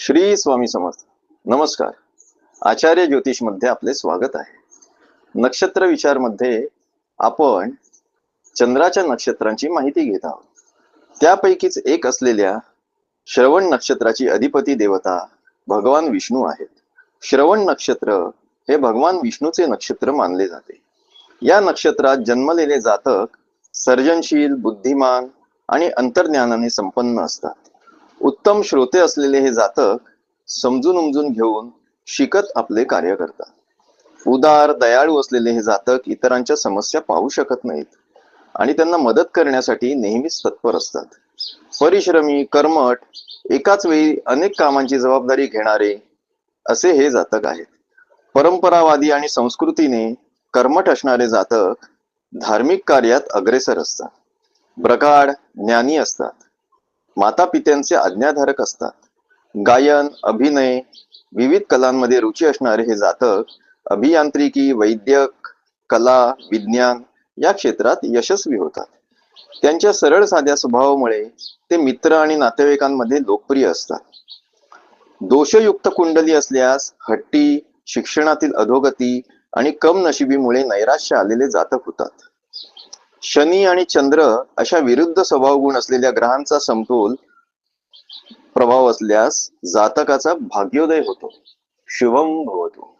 श्री स्वामी समर्थ. नमस्कार. आचार्य ज्योतिषमध्ये आपले स्वागत आहे. नक्षत्र विचारमध्ये आपण चंद्राच्या नक्षत्रांची माहिती घेत आहोत. त्यापैकीच एक असलेल्या श्रवण नक्षत्राची अधिपती देवता भगवान विष्णू आहेत. श्रवण नक्षत्र हे भगवान विष्णूचे नक्षत्र मानले जाते. या नक्षत्रात जन्मलेले जातक सर्जनशील बुद्धिमान आणि अंतर्ज्ञानाने संपन्न असतात. उत्तम श्रोते असलेले हे जातक समजून उमजून घेऊन शिकत आपले कार्य करतात. उदार दयाळू असलेले हे जातक इतरांच्या समस्या पाहू शकत नाहीत आणि त्यांना मदत करण्यासाठी नेहमीच तत्पर असतात. परिश्रमी कर्मठ एकाच वेळी अनेक कामांची जबाबदारी घेणारे असे हे जातक आहेत. परंपरावादी आणि संस्कृतीने कर्मठ असणारे जातक धार्मिक कार्यात अग्रेसर असतात. प्रगाढ ज्ञानी असतात. माता पित्यांचे आज्ञाधारक असतात. गायन अभिनय विविध कलांमध्ये रुची असणारे हे जातक अभियांत्रिकी वैद्यक कला विज्ञान या क्षेत्रात यशस्वी होतात. त्यांच्या सरळ साध्या स्वभावामुळे ते मित्र आणि नातेवाईकांमध्ये लोकप्रिय असतात. दोषयुक्त कुंडली असल्यास हट्टी शिक्षणातील अधोगती आणि कम नशिबीमुळे नैराश्य आलेले जातक होतात. शनी आणि चंद्र अशा विरुद्ध स्वभाव गुण असलेल्या ग्रहांचा समतोल प्रभाव असल्यास जातकाचा भाग्योदय होतो. शुभम भवतो.